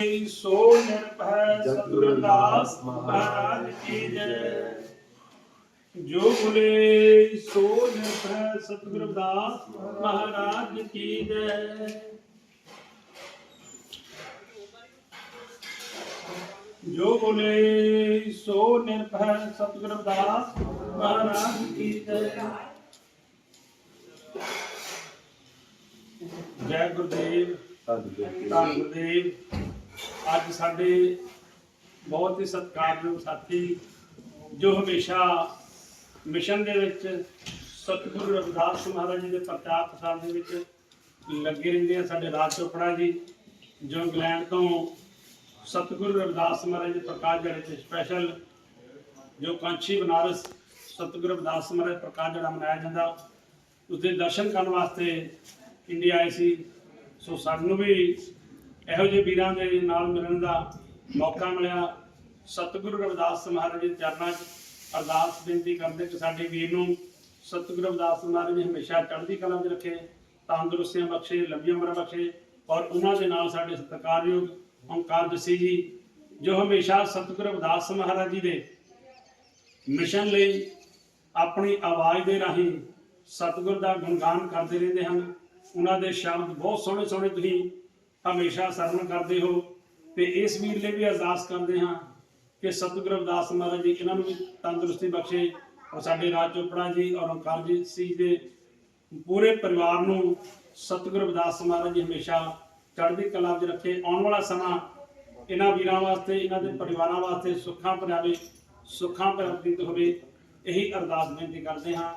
ਸੋ ਨਿਰਭੈ ਸਤਿਗੁਰਦਾਸ ਮਹਾਰਾਜ ਕੀ ਜੈ ਜੋ ਬੋਲੇ ਸੋ ਨਿਰਭੈ ਸਤਿਗੁਰਦਾਸ ਮਹਾਰਾਜ ਕੀ ਜੈ ਜੋ ਬੋਲੇ ਸੋ ਨਿਰਭੈ ਸਤਿਗੁਰਦਾਸ ਅੱਜ ਸਾਡੇ ਬਹੁਤ ਹੀ ਸਤਿਕਾਰਯੋਗ ਸਾਥੀ ਜੋ ਹਮੇਸ਼ਾ ਮਿਸ਼ਨ ਦੇ ਵਿੱਚ ਸਤਿਗੁਰੂ ਰਵਿਦਾਸ ਮਹਾਰਾਜ ਜੀ ਦੇ ਪ੍ਰਚਾਰ ਪ੍ਰਸਾਰ ਦੇ ਵਿੱਚ ਲੱਗੇ ਰਹਿੰਦੇ ਆ ਸਾਡੇ ਰਾਜ ਚੋਪੜਾ ਜੀ, ਜੋ ਇੰਗਲੈਂਡ ਤੋਂ ਸਤਿਗੁਰੂ ਰਵਿਦਾਸ ਮਹਾਰਾਜ ਦੇ ਪ੍ਰਕਾਸ਼ ਜਿਹੜੇ ਤੇ ਸਪੈਸ਼ਲ ਜੋ ਕਾਂਚੀ ਬਨਾਰਸ ਸਤਿਗੁਰੂ ਰਵਿਦਾਸ ਮਹਾਰਾਜ ਪ੍ਰਕਾਸ਼ ਜਿਹੜਾ ਮਨਾਇਆ ਜਾਂਦਾ ਉਸ ਦੇ ਦਰਸ਼ਨ ਕਰਨ ਵਾਸਤੇ ਇੰਡੀਆ ਆਏ ਸੀ। ਸੋ ਸਾਨੂੰ ਵੀ ਇਹੋ ਜਿਹੇ ਵੀਰਾਂ ਦੇ ਨਾਲ ਮਿਲਣ ਦਾ ਮੌਕਾ ਮਿਲਿਆ। ਸਤਿਗੁਰੂ ਰਵਿਦਾਸ ਮਹਾਰਾਜ ਦੇ ਚਰਨਾਂ 'ਚ ਅਰਦਾਸ ਬੇਨਤੀ ਕਰਦੇ ਕਿ ਸਾਡੇ ਵੀਰ ਨੂੰ ਸਤਿਗੁਰੂ ਰਵਿਦਾਸ ਮਹਾਰਾਜ ਨੇ ਹਮੇਸ਼ਾ ਚੜ੍ਹਦੀ ਕਲਾ 'ਚ ਰੱਖੇ, ਤੰਦਰੁਸਤੀਆਂ ਬਖਸ਼ੇ ਲੰਬੀ ਉਮਰ ਬਖਸ਼ੇ ਔਰ ਉਹਨਾਂ ਦੇ ਨਾਲ ਸਾਡੇ ਸਤਿਕਾਰਯੋਗ ਓਂਕਾਰ ਜਸੀ ਜੀ, ਜੋ ਹਮੇਸ਼ਾ ਸਤਿਗੁਰੂ ਰਵਿਦਾਸ ਮਹਾਰਾਜ ਜੀ ਦੇ ਮਿਸ਼ਨ ਲਈ ਆਪਣੀ ਆਵਾਜ਼ ਦੇ ਰਾਹੀਂ ਸਤਿਗੁਰ ਦਾ ਗੁਣਗਾਨ ਕਰਦੇ ਰਹਿੰਦੇ ਹਨ। ਉਹਨਾਂ ਦੇ ਸ਼ਬਦ ਬਹੁਤ ਸੋਹਣੇ ਸੋਹਣੇ ਤੁਸੀਂ ਹਮੇਸ਼ਾ ਸਰਵਣ ਕਰਦੇ ਹੋ ਤੇ ਇਸ ਵੀਰ ਲਈ ਵੀ ਅਰਦਾਸ ਕਰਦੇ ਹਾਂ ਕਿ ਸਤਿਗੁਰ ਰਵਿਦਾਸ ਮਹਾਰਾਜ ਜੀ, ਇਹਨਾਂ ਨੂੰ ਵੀ ਤੰਦਰੁਸਤੀ ਬਖਸ਼ੇ ਔਰ ਸਾਡੇ ਰਾਜ ਚੋਪੜਾ ਜੀ ਔਰ ਓਂਕਾਰ ਜੀ ਸੀ ਦੇ ਪੂਰੇ ਪਰਿਵਾਰ ਨੂੰ ਸਤਿਗੁਰੂ ਰਵਿਦਾਸ ਮਹਾਰਾਜ ਜੀ ਹਮੇਸ਼ਾ ਚੜ੍ਹਦੀ ਕਲਾ ਵਿੱਚ ਰੱਖੇ। ਆਉਣ ਵਾਲਾ ਸਮਾਂ ਇਹਨਾਂ ਵੀਰਾਂ ਵਾਸਤੇ, ਇਹਨਾਂ ਦੇ ਪਰਿਵਾਰਾਂ ਵਾਸਤੇ ਸੁੱਖਾਂ ਭਰਿਆਵੇ, ਸੁੱਖਾਂ ਪ੍ਰਾਪਤਿਤ ਹੋਵੇ, ਇਹੀ ਅਰਦਾਸ ਬੇਨਤੀ ਕਰਦੇ ਹਾਂ।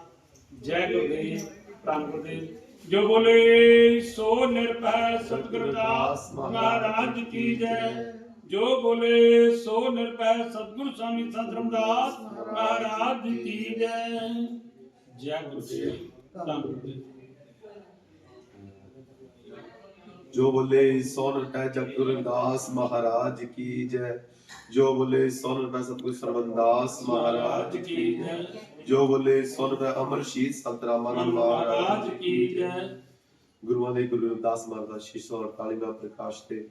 ਜੈ ਗੁਰਦੇਵ ਧੰਨ ਗੁਰਦੇਵ। ਜੋ ਬੋਲੇ ਸੋ ਨਿਰਭੈ ਸਤਿਗੁਰੂ ਦਾਸ ਮਹਾਰਾਜ ਕੀ ਜੈ। ਜੋ। ਬੋਲੇ ਸੋ ਨਿਰਭੈ ਸਤਿਗੁਰੂ ਸਵਾਮੀ ਸੰਤ ਰਾਮਦਾਸ ਮਹਾਰਾਜ ਕੀ ਜੈ। ਜੈ ਗੁਰਦੇਵ ਧੰਨ ਜੋ ਬੋਲੇ ਸੋ ਰਟੈ ਜਗਤੁਰ ਰਵਿਦਾਸ ਮਹਾਰਾਜ ਕੀ ਜੈ। ਜੋ ਬੋਲੇ ਸੋ ਰਟੈ ਸਤਿਗੁਰ ਸਰਵੰਦਾਸ ਮਹਾਰਾਜ ਕੀ ਜੈ। ਜੋ ਬੋਲੇ ਸੋ ਰਟੈ ਅਮਰ ਸ਼ਹੀਦ ਸੰਤ ਮਹਾਰਾਜ ਕੀ ਜੈ। ਗੁਰੂਆਂ ਦੇ ਗੁਰੂ ਰਵਿਦਾਸ ਮਹਾਰਾਜ 648ਵਾਂ ਪ੍ਰਕਾਸ਼ ਤੇ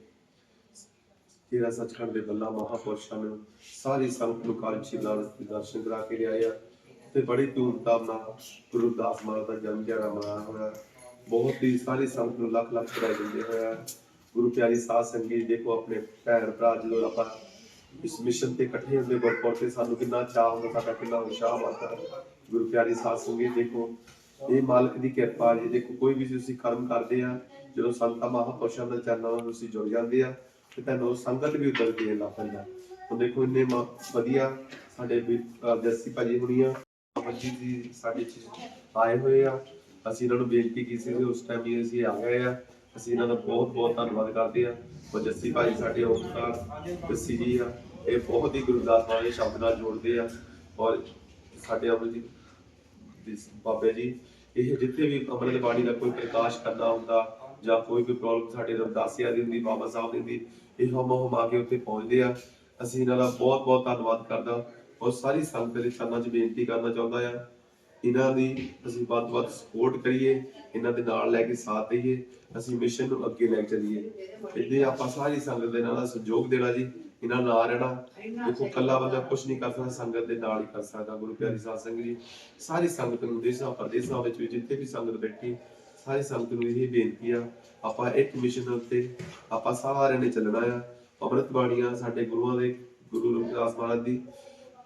ਤੇਰਾ ਸੱਚਖੰਡ ਦੇ ਬੱਲਾ ਮਹਾਪੁਰਸ਼ਾਂ ਨੂੰ ਸਾਰੀ ਸੰਗਤ ਨੂੰ ਕਾਲਚੀ ਨਾਲ ਦੇ ਦਰਸ਼ਨ ਕਰਾ ਕੇ ਲਿਆਏ ਤੇ ਬੜੀ ਧੂਮਧਾਮ ਨਾਲ ਗੁਰੂ ਰਵਿਦਾਸ ਮਹਾਰਾਜ ਦਾ ਜਨਮ ਦਿਹਾੜਾ ਮਨਾਇਆ ਹੋਇਆ। ਬਹੁਤ ਹੀ ਸਾਰੀ ਸੰਗਤ ਨੂੰ ਲੱਖ ਲੱਖ ਵਧਾਈ ਦਿੰਦੇ ਹੋਇਆ ਗੁਰੂ ਪਿਆਰੀ ਸਾਧ ਸੰਗਤ ਦੇਖੋ ਆਪਣੇ ਭੈਣ ਭਰਾ ਜਦੋਂ ਆਪਾਂ ਇਸ ਮਿਸ਼ਨ ਤੇ ਇਕੱਠੇ ਹੁੰਦੇ ਗੁਰਪੁਰ ਤੇ ਸਾਨੂੰ ਕਿੰਨਾ ਚਾਹ ਹੁੰਦਾ, ਸਾਡਾ ਕਿੰਨਾ ਉਤਸ਼ਾਹ ਹੁੰਦਾ। ਗੁਰੂ ਪਿਆਰੀ ਸਾਧ ਸੰਗਤ ਦੇਖੋ ਇਹ ਮਾਲਕ ਦੀ ਕਿਰਪਾ ਜੀ। ਦੇਖੋ, ਕੋਈ ਵੀ ਤੁਸੀਂ ਕਰਮ ਕਰਦੇ ਆ, ਜਦੋਂ ਸੰਤਾਂ ਮਹਾਪੁਰਸ਼ਾਂ ਦੇ ਚਰਨਾਂ ਨਾਲ ਤੁਸੀਂ ਜੁੜ ਜਾਂਦੇ ਆ, ਤੇ ਤੁਹਾਨੂੰ ਸੰਗਤ ਵੀ ਉਦਰ ਦੇਣ ਲੱਗ ਪੈਂਦਾ। ਹੁਣ ਦੇਖੋ, ਇੰਨੇ ਵਧੀਆ ਸਾਡੇ ਜੱਸੀ ਭਾਜੀ ਹੁਣੀ ਆ ਬੱਜੀ ਜੀ ਸਾਡੇ ਚ ਆਏ ਹੋਏ ਆ। ਅਸੀਂ ਇਹਨਾਂ ਨੂੰ ਬੇਨਤੀ ਕੀਤੀ ਸੀ, ਉਸ ਟਾਈਮ ਹੀ ਅਸੀਂ ਆ ਗਏ ਆ। ਅਸੀਂ ਇਹਨਾਂ ਦਾ ਬਹੁਤ ਬਹੁਤ ਧੰਨਵਾਦ ਕਰਦੇ ਆ। ਉਹ ਜੱਸੀ ਭਾਜੀ ਸਾਡੇ ਓਮਕਾਰ ਜੱਸੀ ਜੀ ਆ। ਇਹ ਬਹੁਤ ਹੀ ਗੁਰਦਾਸ ਵਾਲੇ ਸ਼ਬਦ ਨਾਲ ਜੋੜਦੇ ਆ। ਔਰ ਸਾਡੇ ਅਮਰਜੀਤ ਬਾਬੇ ਜੀ, ਇਹ ਜਿੱਥੇ ਵੀ ਅੰਮ੍ਰਿਤ ਬਾਣੀ ਦਾ ਕੋਈ ਪ੍ਰਕਾਸ਼ ਕਰਨਾ ਹੁੰਦਾ ਜਾਂ ਕੋਈ ਵੀ ਪ੍ਰੋਬਲਮ ਸਾਡੇ ਰਮਦਾਸੀਆ ਦੀ ਹੁੰਦੀ, ਬਾਬਾ ਸਾਹਿਬ ਦੀ ਹੁੰਦੀ, ਇਹ ਹਮ ਹਮ ਆ ਕੇ ਉੱਥੇ ਪਹੁੰਚਦੇ ਆ। ਅਸੀਂ ਇਹਨਾਂ ਦਾ ਬਹੁਤ ਬਹੁਤ ਧੰਨਵਾਦ ਕਰਦਾ। ਔਰ ਸਾਰੀ ਸੰਗਤ ਦੇ ਚਰਨਾਂ 'ਚ ਬੇਨਤੀ ਕਰਨਾ ਚਾਹੁੰਦਾ ਆ ਇਹਨਾਂ ਦੀ ਅਸੀਂ ਵੱਧ ਵੱਧ ਸਪੋਰਟ ਕਰੀਏ, ਇਹਨਾਂ ਦੇ ਨਾਲ ਲੈ ਕੇ ਸਾਥ ਦਈਏ, ਅਸੀਂ ਮਿਸ਼ਨ ਨੂੰ ਅੱਗੇ ਲੈ ਕੇ ਚੱਲੀਏ। ਇੱਥੇ ਆਪਾਂ ਸਾਰੀ ਸੰਗਤ ਦੇ ਨਾਲ ਸਹਿਯੋਗ ਦੇਣਾ ਜੀ, ਇਹਨਾਂ ਨਾਲ ਰਹਿਣਾ। ਦੇਖੋ ਕੱਲਾ ਬੰਦਾ ਕੁਝ ਨਹੀਂ ਕਰ ਸਕਦਾ, ਸੰਗਤ ਦੇ ਨਾਲ ਹੀ ਕਰ ਸਕਦਾ, ਗੁਰੂ ਪਿਆਰੀ ਸਾਧ ਸੰਗਤ ਜੀ। ਸਾਰੀ ਸੰਗਤ ਨੂੰ ਦੇਸ਼ਾਂ, ਪ੍ਰਦੇਸ਼ਾਂ ਵਿੱਚ ਵੀ ਜਿੱਥੇ ਵੀ ਸੰਗਤ ਬੈਠੀ, ਸਾਰੀ ਸੰਗਤ ਨੂੰ ਇਹ ਬੇਨਤੀ ਆ, ਆਪਾਂ ਇੱਕ ਮਿਸ਼ਨ ਉੱਤੇ ਆਪਾਂ ਸਾਰਿਆਂ ਨੇ ਚੱਲਣਾ ਆ। ਅੰਮ੍ਰਿਤ ਬਾਣੀਆਂ ਸਾਡੇ ਗੁਰੂਆਂ ਦੇ, ਗੁਰੂ ਰਵਿਦਾਸ ਮਹਾਰਾਜ ਦੀ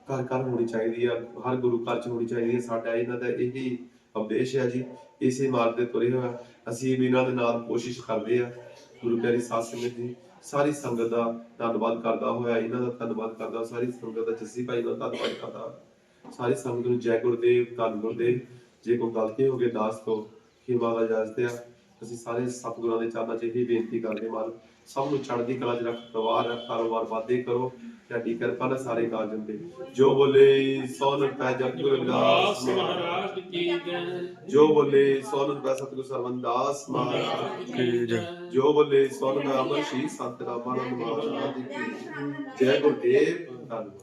ਘਰ ਘਰ ਹੋਣੀ ਚਾਹੀਦੀ ਆ, ਹਰ ਗੁਰੂ ਘਰ ਚ ਹੋਣੀ ਚਾਹੀਦੀ ਹੈ ਸਾਡਾ ਇਹਨਾਂ ਦਾ ਇਹੀ ਉਪਦੇਸ਼ ਹੈ ਜੀ, ਇਸੇ ਮਾਰਗ ਤੇ ਤੁਰੇ ਹੋਇਆ ਅਸੀਂ ਵੀ ਇਹਨਾਂ ਦੇ ਨਾਲ ਕੋਸ਼ਿਸ਼ ਕਰਦੇ ਆ। ਗੁਰੂ ਪਿਆਰੀ ਸਾਧ ਸੰਗਤ ਜੀ, ਸਾਰੀ ਸੰਗਤ ਦਾ ਧੰਨਵਾਦ ਕਰਦਾ ਹੋਇਆ, ਇਹਨਾਂ ਦਾ ਧੰਨਵਾਦ ਕਰਦਾ, ਸਾਰੀ ਸੰਗਤ ਦਾ ਜੱਸੀ ਭਾਈ ਦਾ ਧੰਨਵਾਦ ਕਰਦਾ। ਸਾਰੀ ਸੰਗਤ ਨੂੰ ਜੈ ਗੁਰਦੇਵ, ਧੰਨ ਗੁਰਦੇਵ। ਜੇ ਕੋਈ ਗਲਤੀ ਹੋ ਗਈ ਦਾਸ ਤੋਂ ਖਿਮਾ ਦਾ ਇਜਾਜ਼ਤ ਆ, ਅਸੀਂ ਸਾਰੇ ਸਤਿਗੁਰਾਂ ਦੇ ਚਰਨਾਂ 'ਚ ਇਹੀ ਬੇਨਤੀ ਕਰਦੇ ਮਾਲ ਸਭ ਨੂੰ ਚੜ੍ਹਦੀ ਕਲਾ 'ਚ ਰੱਖ ਪਰਿਵਾਰ ਰੱਖ ਕਾਰੋਬਾਰ ਵਾਧੇ ਕਰੋ ਤੁਹਾਡੀ ਕਿਰਪਾ ਨਾਲ ਸਾਰੇ ਕਾਰਜ ਹੁੰਦੇ ਜੋ ਬੋਲੇ ਸੋ ਰੁਪਏ ਜਗ ਗੁਰੂ ਰਵਿਦਾਸ ਦਾਸ ਮਹਾਰਾਜ ਕੀ ਜੈ। ਜੋ ਬੋਲੇ ਸੋ ਰੁਪਏ ਸਤਿਗੁਰ ਸਰਵੰਦਾਸ ਮਹਾਰਾਜ ਕੀ ਜੈ। ਜੋ ਬੋਲੇ ਸੋ ਰੁਪਏ ਅਮਰ ਸ਼ਹੀਦ ਸੰਤ ਰਾਮਾਨੰਦ ਮਹਾਰਾਜ ਕੀ ਜੈ। ਜੈ ਗੁਰਦੇਵ ਧੰਨਵਾਦ।